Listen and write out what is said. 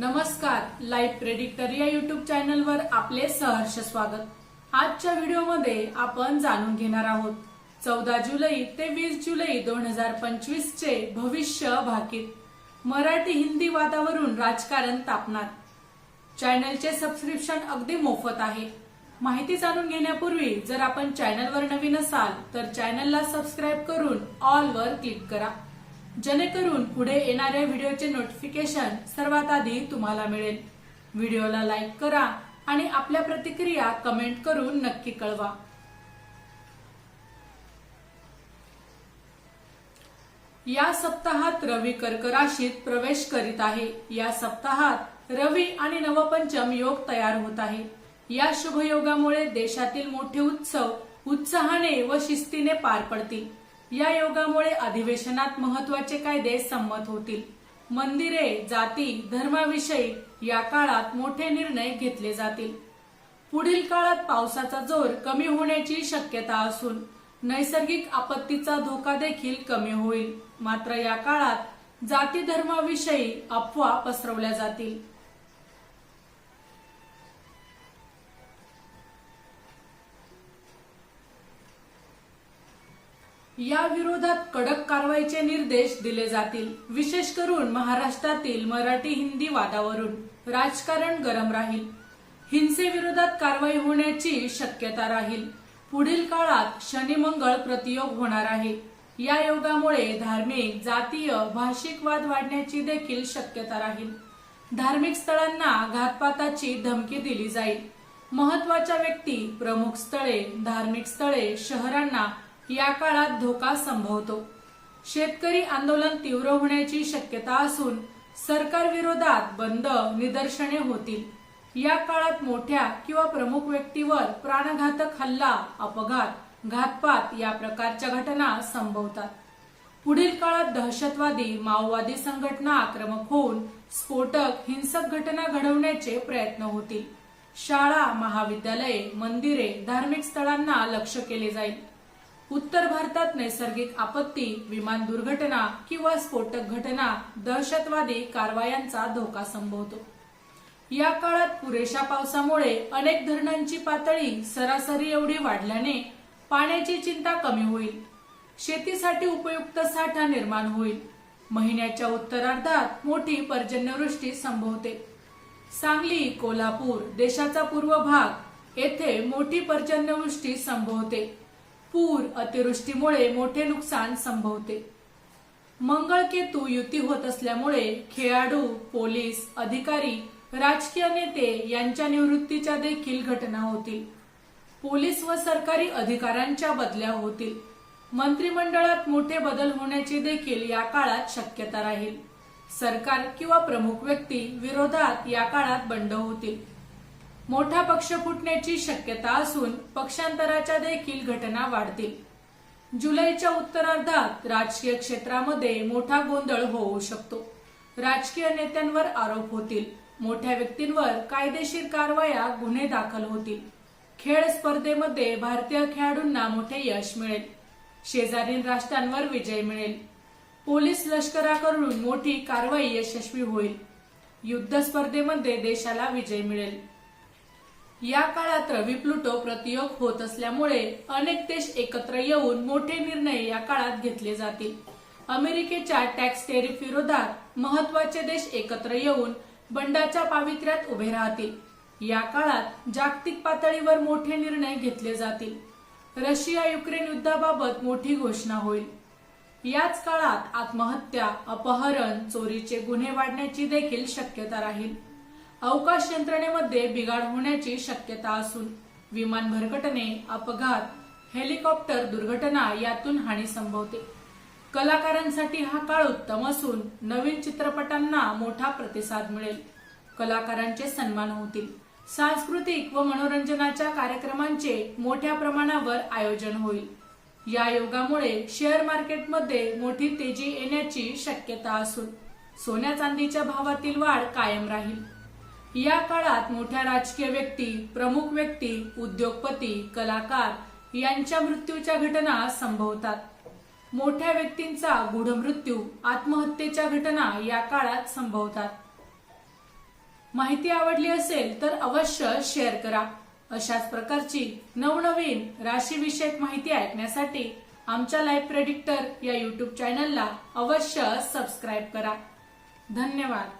नमस्कार live predictor या YouTube चॅनलवर आपले सहर्ष स्वागत. आजच्या व्हिडिओमध्ये आपण जाणून घेणार आहोत चौदा जुलै ते वीस जुलै दोन हजार पंचवीस चे भविष्य भाकीत. मराठी हिंदी वादावरून राजकारण तापणार. चॅनलचे सबस्क्रिप्शन अगदी मोफत आहे. माहिती जाणून घेण्यापूर्वी जर आपण चॅनलवर नवीन असाल तर चॅनलला सबस्क्राईब करून ऑल वर क्लिक करा. जेणेकरून पुढे येणाऱ्या व्हिडिओचे नोटिफिकेशन सर्वात आधी तुम्हाला मिळेल. व्हिडिओला लाईक करा आणि आपल्या प्रतिक्रिया कमेंट करून नक्की कळवा. या सप्ताहात रवी कर्क राशीत प्रवेश करीत आहे. या सप्ताहात रवी आणि नवपंचम योग तयार होत आहे. या शुभयोगामुळे देशातील मोठे उत्सव उत्साहाने व शिस्तीने पार पडतील. या योगामुळे अधिवेशनात महत्त्वाचे कायदे संमत होतील. मंदिरे जाती धर्माविषयी या काळात मोठे निर्णय घेतले जातील. पुढील काळात पावसाचा जोर कमी होण्याची शक्यता असून नैसर्गिक आपत्तीचा धोका देखील कमी होईल. मात्र या काळात जाती धर्माविषयी अफवा पसरवल्या जातील. या विरोधात कडक कारवाईचे निर्देश दिले जातील. विशेष करून महाराष्ट्रातील मराठी हिंदी वादावरून. राजकारण गरम राहील. हिंसेविरोधात कारवाई होण्याची शक्यता राहील. पुढील काळात शनिमंगळ प्रतियोग होणार आहे. या योगामुळे धार्मिक जातीय भाषिक वाद वाढण्याची देखील शक्यता राहील. धार्मिक स्थळांना घातपाताची धमकी दिली जाईल. महत्त्वाच्या व्यक्ती प्रमुख स्थळे धार्मिक स्थळे शहरांना या काळात धोका संभवतो. शेतकरी आंदोलन तीव्र होण्याची शक्यता असून सरकार विरोधात बंद निदर्शने होतील. या काळात मोठ्या किंवा प्रमुख व्यक्तीवर प्राणघातक हल्ला अपघात घातपात या प्रकारच्या घटना संभवतात. पुढील काळात दहशतवादी माओवादी संघटना आक्रमक होऊन स्फोटक हिंसक घटना घडवण्याचे प्रयत्न होतील. शाळा महाविद्यालये मंदिरे धार्मिक स्थळांना लक्ष केले जाईल. उत्तर भारतात नैसर्गिक आपत्ती विमान दुर्घटना किंवा स्फोटक घटना दहशतवादी कारवायांचा धोका संभवतो. या काळात पुरेशा पावसामुळे अनेक धरणांची पातळी सरासरी एवढी वाढल्याने पाण्याची चिंता कमी होईल. शेतीसाठी उपयुक्त साठा निर्माण होईल. महिन्याच्या उत्तरार्धात मोठी पर्जन्यवृष्टी संभवते. सांगली कोल्हापूर देशाचा पूर्व भाग येथे मोठी पर्जन्यवृष्टी संभवते. पूर अतिवृष्टीमुळे मोठे नुकसान संभवते. मंगळ केतू युती होत असल्यामुळे खेळाडू पोलीस अधिकारी राजकीय नेते यांच्या निवृत्तीच्या देखील घटना होतील. पोलीस व सरकारी अधिकाऱ्यांच्या बदल्या होतील. मंत्रिमंडळात मोठे बदल होण्याची देखील या काळात शक्यता राहील. सरकार किंवा प्रमुख व्यक्ती विरोधात या काळात बंड होतील. मोठा पक्ष फुटण्याची शक्यता असून पक्षांतराच्या देखील घटना वाढतील. जुलैच्या उत्तरार्धात राजकीय क्षेत्रामध्ये मोठा गोंधळ होऊ शकतो. राजकीय नेत्यांवर आरोप होतील. मोठ्या व्यक्तींवर कायदेशीर कारवाया गुन्हे दाखल होतील. खेळ स्पर्धेमध्ये भारतीय खेळाडूंना मोठे यश मिळेल. शेजारील राष्ट्रांवर विजय मिळेल. पोलीस लष्कराकडून मोठी कारवाई यशस्वी होईल. युद्ध स्पर्धेमध्ये देशाला विजय मिळेल. या काळात रवी प्लुटो प्रतियोग होत असल्यामुळे अनेक देश एकत्र येऊन मोठे निर्णय या काळात घेतले जातील. अमेरिकेच्या टॅक्स टेरिफ विरोधात महत्त्वाचे देश एकत्र येऊन बंडाच्या पावित्र्यात उभे राहतील. या काळात जागतिक पातळीवर मोठे निर्णय घेतले जातील. रशिया युक्रेन युद्धाबाबत मोठी घोषणा होईल. याच काळात आत्महत्या अपहरण चोरीचे गुन्हे वाढण्याची देखील शक्यता राहील. अवकाश यंत्रणेमध्ये बिघाड होण्याची शक्यता असून विमान भरकटणे अपघात हेलिकॉप्टर दुर्घटना यातून हानी संभवते. कलाकारांसाठी हा काळ उत्तम असून नवीन चित्रपटांना मोठा प्रतिसाद मिळेल. कलाकारांचे सन्मान होतील. सांस्कृतिक व मनोरंजनाच्या कार्यक्रमांचे मोठ्या प्रमाणावर आयोजन होईल. या योगामुळे शेअर मार्केटमध्ये मोठी तेजी येण्याची शक्यता असून सोन्या चांदीच्या भावातील वाढ कायम राहील. या काळात मोठ्या राजकीय व्यक्ती प्रमुख व्यक्ती उद्योगपती कलाकार यांच्या मृत्यूच्या घटना संभवतात. मोठ्या व्यक्तींचा गूढ मृत्यू आत्महत्येच्या घटना या काळात संभवतात. माहिती आवडली असेल तर अवश्य शेअर करा. अशाच प्रकारची नवनवीन राशीविषयक माहिती ऐकण्यासाठी आमच्या लाईव्ह प्रेडिक्टर या युट्यूब चॅनलला अवश्य सबस्क्राईब करा. धन्यवाद.